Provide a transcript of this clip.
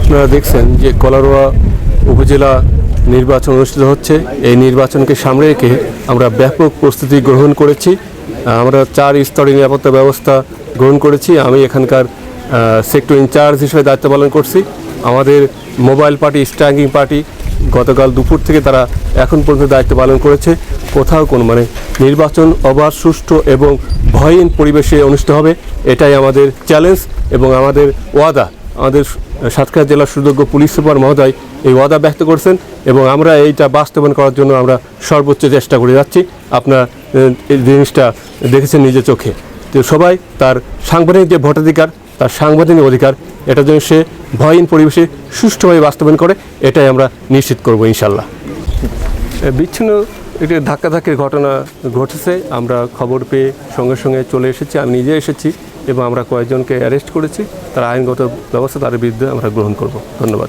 আপনারা দেখছেন যে কলারোয়া উপজেলা নির্বাচন অনুষ্ঠিত হচ্ছে। এই নির্বাচনকে সামনে রেখে আমরা ব্যাপক প্রস্তুতি গ্রহণ করেছি। আমরা চার স্তরে নিরাপত্তা ব্যবস্থা গ্রহণ করেছি। আমি এখানকার সেক্টর ইনচার্জ হিসেবে দায়িত্ব পালন করছি। আমাদের মোবাইল পার্টি স্ট্যাঙ্গিং পার্টি গতকাল দুপুর থেকে তারা এখন পর্যন্ত দায়িত্ব পালন করেছে। কোথাও কোনো মানে নির্বাচন অবাধ, সুষ্ঠু এবং ভয়হীন পরিবেশে অনুষ্ঠিত হবে। এটাই আমাদের চ্যালেঞ্জ এবং আমাদের ওয়াদা। আমাদের সাতক্ষীরা জেলার সুযোগ্য পুলিশ সুপার মহোদয় এই ওয়াদা ব্যক্ত করছেন এবং আমরা এইটা বাস্তবায়ন করার জন্য আমরা সর্বোচ্চ চেষ্টা করে যাচ্ছি। আপনার এই জিনিসটা দেখেছেন নিজের চোখে। তো সবাই তার সাংবিধানিক যে ভোটাধিকার, তার সাংবিধানিক অধিকার এটা যেন সে ভয়হীন পরিবেশে সুষ্ঠুভাবে বাস্তবায়ন করে, এটাই আমরা নিশ্চিত করব ইনশাল্লাহ বিচ্ছিন্ন একটি ধাক্কাধাক্কির ঘটনা ঘটেছে। আমরা খবর পেয়ে সঙ্গে সঙ্গে চলে এসেছি। আমি নিজে এসেছি। এবং আমরা কয়েকজনকে অ্যারেস্ট করেছি। তার আইনগত ব্যবস্থা তার বিরুদ্ধে আমরা গ্রহণ করব। ধন্যবাদ।